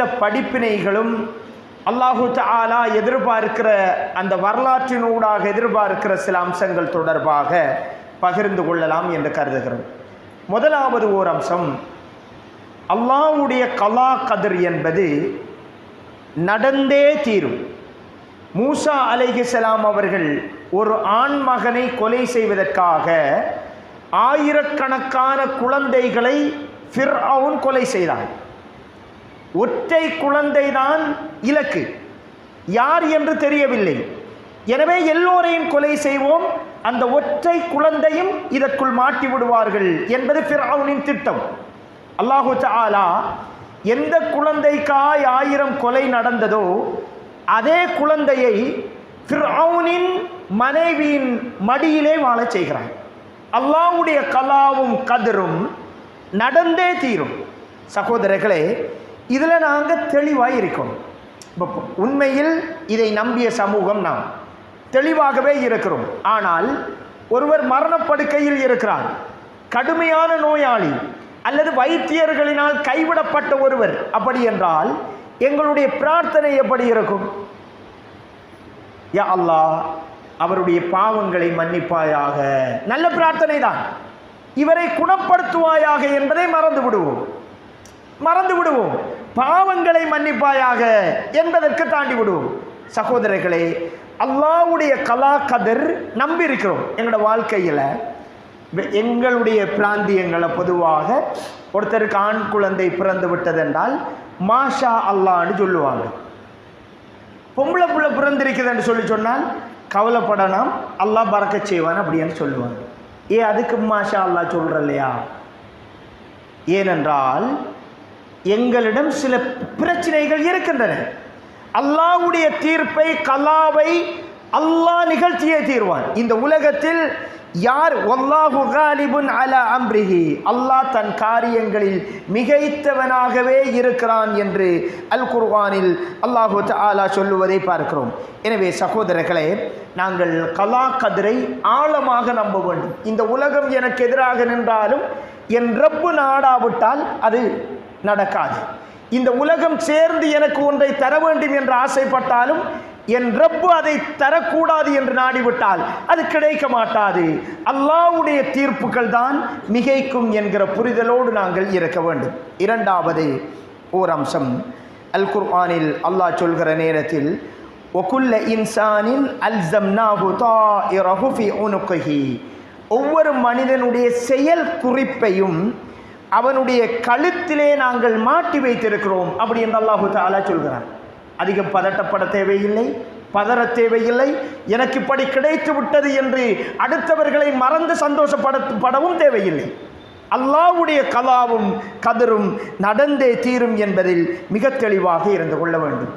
சில படிப்பினைகளும் அல்லாஹு தாலா எதிர்பார்க்கிற அந்த வரலாற்றினூடாக எதிர்பார்க்கிற சில அம்சங்கள் தொடர்பாக பகிர்ந்து கொள்ளலாம் என்று கருதுகிறோம். முதலாவது ஓர் அம்சம் அல்லாஹ்வுடைய கலா கதிர் என்பது நடந்தே தீரும். மூசா அலைஹிசலாம் அவர்கள் ஒரு ஆண் மகனை கொலை செய்வதற்காக ஆயிரக்கணக்கான குழந்தைகளை ஃபிர்அவுன் கொலை செய்தான். ஒற்றை குழந்தைதான் இலக்கு. யார் என்று தெரியவில்லை. எனவே எல்லோரையும் கொலை செய்வோம். அந்த ஒற்றை குழந்தையும் இதற்குள் மாட்டி விடுவார்கள் என்பது ஃபிரவுனின் திட்டம். அல்லாஹு ஆலா எந்த குழந்தைக்காய் ஆயிரம் கொலை நடந்ததோ அதே குழந்தையை ஃபிரவுனின் மனைவியின் மடியிலே வாழச் செய்கிறார் அல்லாஹ்வுடைய கலாவும் கதிரும் நடந்தே தீரும். சகோதரர்களே இதில் நாங்கள் தெளிவாக இருக்கோம் இப்போ உண்மையில் இதை நம்பிய சமூகம் நாம் தெளிவாகவே இருக்கிறோம். ஆனால் ஒருவர் மரணப்படுக்கையில் இருக்கிறார். கடுமையான நோயாளி அல்லது வைத்தியர்களினால் கைவிடப்பட்ட ஒருவர் அப்படி என்றால் எங்களுடைய பிரார்த்தனை எப்படி இருக்கும்? யா அல்லா அவருடைய பாவங்களை மன்னிப்பாயாக. நல்ல பிரார்த்தனை தான். இவரை குணப்படுத்துவாயாக என்பதை மறந்து விடுவோம். மறந்து விடுவோம். பாவங்களை மன்னிப்பாயாக என்பதற்கு தாண்டி விடுவோம் சகோதரர்களே அல்லாஹ்வுடைய கலா கதிர் நம்பியிருக்கிறோம் எங்களோட வாழ்க்கையில். எங்களுடைய பிராந்தியங்களை பொதுவாக ஒருத்தருக்கு ஆண் குழந்தை பிறந்து விட்டதென்றால் மாஷா அல்லான்னு சொல்லுவாங்க. பொம்பளை புள்ள பிறந்திருக்குதுன்னு சொல்லி சொன்னால் கவலைப்படலாம் அல்லாஹ் பறக்க செய்வான் அப்படின்னு சொல்லுவாங்க. ஏ அதுக்கு மாஷா அல்லாஹ் சொல்கிற இல்லையா ஏனென்றால் எங்களிடம் சில பிரச்சனைகள் இருக்கின்றன. அல்லாஹ்வுடைய தீர்ப்பை கலாவை அல்லாஹ் நிகழ்த்தியே தீர்வான். இந்த உலகத்தில் யார்? வல்லாஹு காலிபுன் அல அம்ரிஹி. அல்லாஹ் தன் காரியங்களில் மிகைத்தவனாகவே இருக்கிறான் என்று அல் குர்வானில் அல்லாஹு ஆலா சொல்லுவதை பார்க்கிறோம். எனவே சகோதரர்களே நாங்கள் கலா கதிரை ஆழமாக நம்ப வேண்டும். இந்த உலகம் எனக்கு எதிராக நின்றாலும் என் ரப்பு நாடாவிட்டால் அது நடக்காது. இந்த உலகம் சேர்ந்து எனக்கு ஒன்றை தர வேண்டும் என்று ஆசைப்பட்டாலும் என் ரப்பு அதை தரக்கூடாது என்று நாடிவிட்டால் அது கிடைக்க மாட்டாது. அல்லாஹ்வுடைய தீர்ப்புகள் தான் மிகைக்கும் என்கிற புரிதலோடு நாங்கள் இருக்க வேண்டும். இரண்டாவது ஓர் அம்சம் அல் குர்ஆனில் அல்லாஹ் சொல்கிற நேரத்தில் ஒகுல்ல இன்சானின் அல்சம்னாஹு தாயிரஹு ஃபி உனுகுஹி ஒவ்வொரு மனிதனுடைய செயல் குறிப்பையும் அவனுடைய கழுத்திலே நாங்கள் மாட்டி வைத்திருக்கிறோம் அப்படி என்று அல்லாஹு தாலா சொல்கிறான். அதிகம் பதட்டப்பட தேவையில்லை பதற தேவையில்லை எனக்கு இப்படி கிடைத்து விட்டது என்று அடுத்தவர்களை மறந்து சந்தோஷப்பட படவும் தேவையில்லை. அல்லாவுடைய கலாவும் கதிரும் நடந்தே தீரும் என்பதில் மிக தெளிவாக இருந்து கொள்ள வேண்டும்.